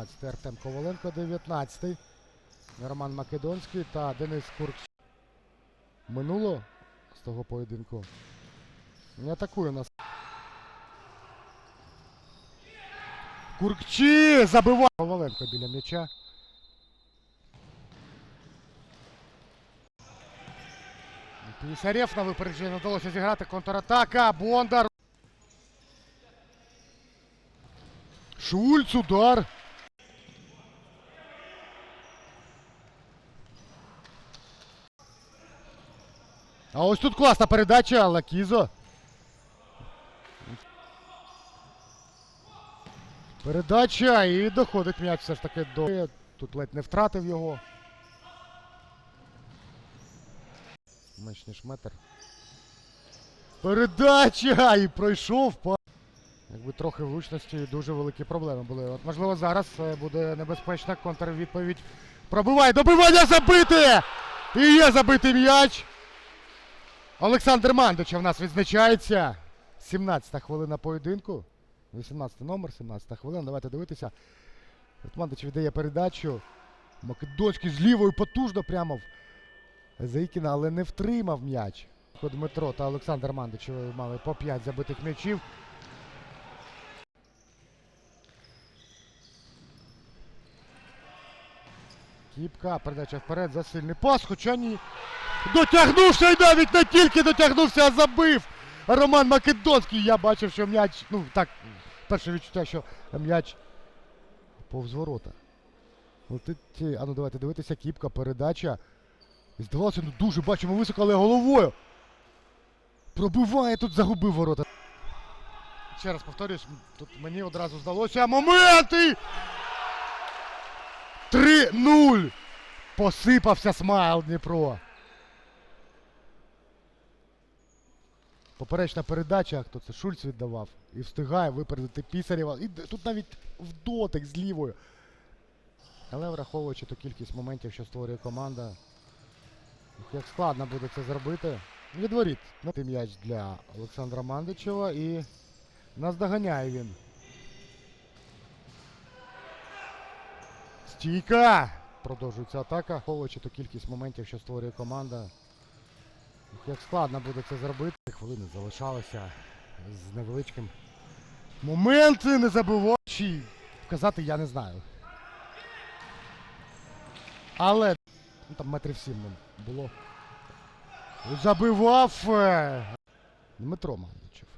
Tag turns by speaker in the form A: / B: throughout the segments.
A: 16 Артем Коваленко, 19 Роман Македонський та Денис Курк. Минуло з того поєдинку. Не атакує нас. Куркчі забиває Коваленко біля м'яча. Пісарєв на випередження вдалося зіграти. Контратака. Бондар. Шульц, удар. А ось тут класна передача, Лакізо. Передача і доходить м'яч все ж таки до. Тут ледь не втратив його. Менш ніж метр. Передача! І пройшов. Якби трохи влучності дуже великі проблеми були. От можливо зараз е, буде небезпечна контрвідповідь. Пробиває добивання забити! І є забитий м'яч. Олександр Мандича в нас відзначається. 17-та хвилина поєдинку. 18 номер, 17 хвилина. Давайте дивитися. Мандич віддає передачу. Македонський з лівою потужно прямо в Заїкіна, але не втримав м'яч. Дмитро та Олександр Мандич мали по 5 забитих м'ячів. Кіпка, передача вперед, засильний пас, хоча ні. Дотягнувся і навіть не тільки дотягнувся, а забив. Роман Македонський. Я бачив, що м'яч. Ну так, перше відчуття, що м'яч повз ворота. Летить. е, А ну давайте дивитися, кіпка, передача. Здавалося, ну дуже бачимо високо, але головою. Пробиває тут, загубив ворота. Ще раз повторюсь, тут мені одразу здалося. Моменти! 3-0! Посипався смайл Дніпро. Поперечна передача, хто це Шульц віддавав. І встигає випередити Пісарєва. І тут навіть в дотик з лівою. Але враховуючи ту кількість моментів, що створює команда, як складно буде це зробити. Відворіт. Ти м'яч для Олександра Мандичева і наздоганяє він. Стійка! Продовжується атака. Враховуючи ту кількість моментів, що створює команда. Як складно буде це зробити. Хвилини залишалося з невеличким. Моменти не забивачі. Вказати я не знаю. Але ну, там метрів сім було. Забивав е, Дмитро Мандичев.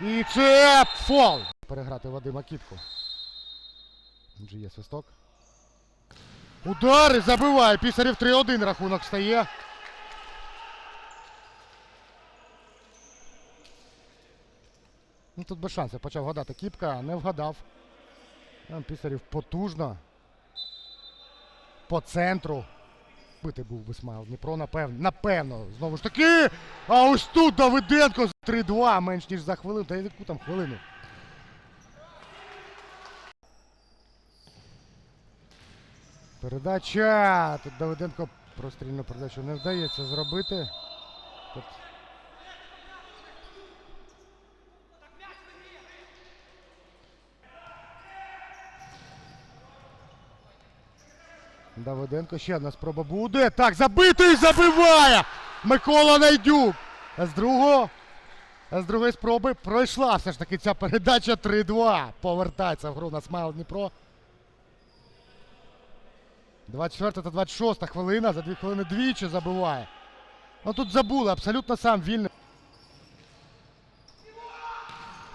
A: І це фол! Переграти Вадима Кітку. Вже є свисток. Удар і забиває. Пісарів 3-1 рахунок стає. Ну тут без шансів почав гадати Кіпка, не вгадав. Там Пісарів потужно. По центру. Бити був би смайл Дніпро, напевно. Напевно. Знову ж таки. А ось тут Давиденко з 3-2 менш ніж за хвилину. Та яку там хвилину. Передача. Тут Давиденко прострільну передачу не вдається зробити. Тут Давиденко ще одна спроба буде. Так, забитий забиває! Микола Найдюк. З другого. З другої спроби пройшла все ж таки ця передача 3-2. Повертається в гру на Смайл Дніпро. 24 та 26 хвилина. За дві хвилини двічі забиває. Ну тут забули, абсолютно сам вільний.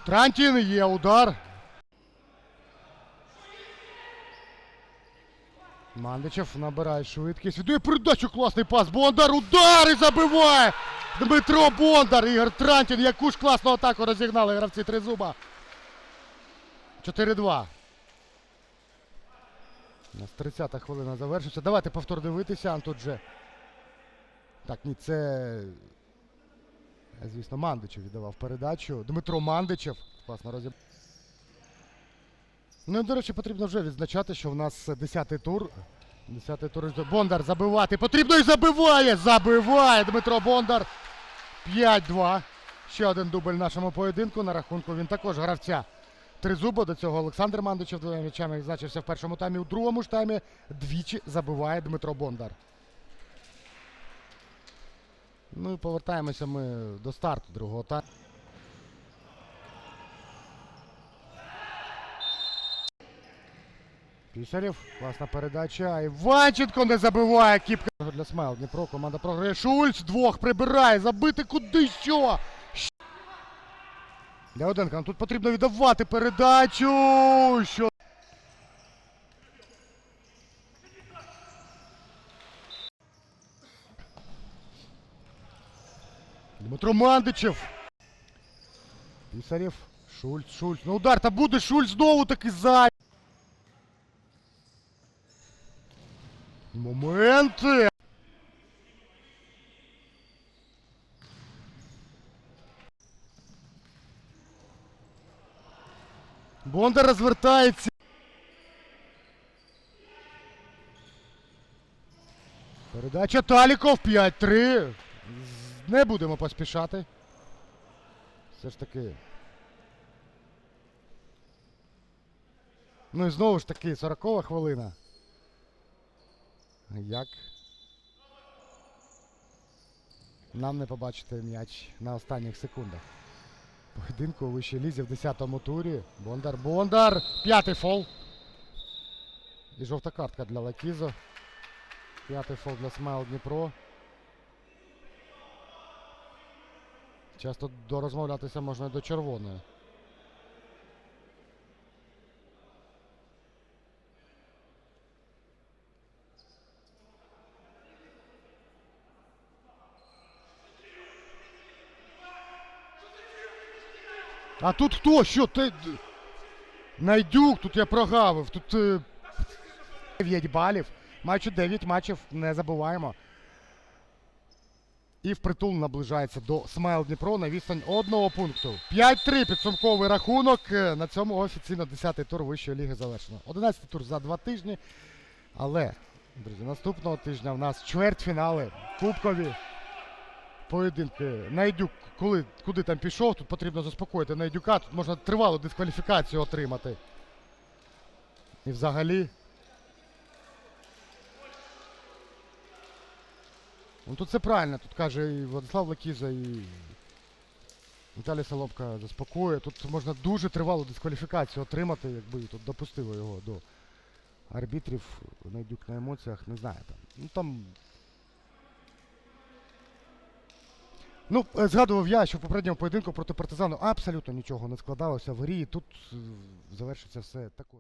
A: Трантін є удар. Мандичев набирає швидкість. Віддає передачу класний пас. Бондар удар і забиває! Дмитро Бондар, Ігор Трантін. Яку ж класну атаку розігнали гравці Тризуба. 4-2. У нас 30-та хвилина завершиться. Давайте повтор дивитися. Тут же. Так, ні, це. Звісно, Мандичев віддавав передачу. Дмитро Мандичев. Класно розіб. Ну, до речі, потрібно вже відзначати, що в нас 10-й тур. 10-й тур. Бондар забивати. Потрібно і забиває! Забиває Дмитро Бондар. 5-2. Ще один дубль нашому поєдинку. На рахунку він також гравця. Тризуба до цього Олександр Мандичев двома м'ячами відзначився в першому таймі. У другому ж таймі двічі забиває Дмитро Бондар. Ну і повертаємося ми до старту другого тайму. Пісарів, класна передача. Іванченко не забиває. Кіпка для Смайл. Дніпро. Команда програє. Шульц двох прибирає. Забити куди що? Для ну Тут потрібно віддавати передачу. Що? Дмитро Мандичев. Пісарів. Шульц, Шульц. Ну удар, та буде Шульц знову таки за. Моменти. Бондар розвертається. Передача Таліков 5-3. Не будемо поспішати. Все ж таки. Ну і знову ж таки, 40 хвилина. Як? Нам не побачити м'яч на останніх секундах. Поєдинку у вищій лізі в 10-му турі. Бондар. Бондар! П'ятий фол. І жовта картка для Лакізо. П'ятий фол для Смайл Дніпро. Часто дорозмовлятися можна і до червоної. А тут хто? Що ти? Найдюк, тут я прогавив. Тут е, 9 балів. Маючи 9 матчів, не забуваємо. І впритул наближається до Смайл Дніпро на відстань одного пункту. 5-3 підсумковий рахунок. Е, На цьому офіційно 10-й тур Вищої ліги завершено. 11-й тур за два тижні. Але, друзі, наступного тижня в нас чвертьфінали, кубкові поєдинки. Найдюк, коли, куди там пішов, тут потрібно заспокоїти Найдюка. Тут можна тривалу дискваліфікацію отримати. І взагалі. Ну тут це правильно, тут каже і Владислав Лакіза, і Віталій Соломка заспокоює. Тут можна дуже тривалу дискваліфікацію отримати, якби тут допустило його до арбітрів. Найдюк на емоціях, не знаю там. Ну там Ну, е, згадував я, що в попередньому поєдинку проти партизану абсолютно нічого не складалося в грі. Тут е, завершиться все також.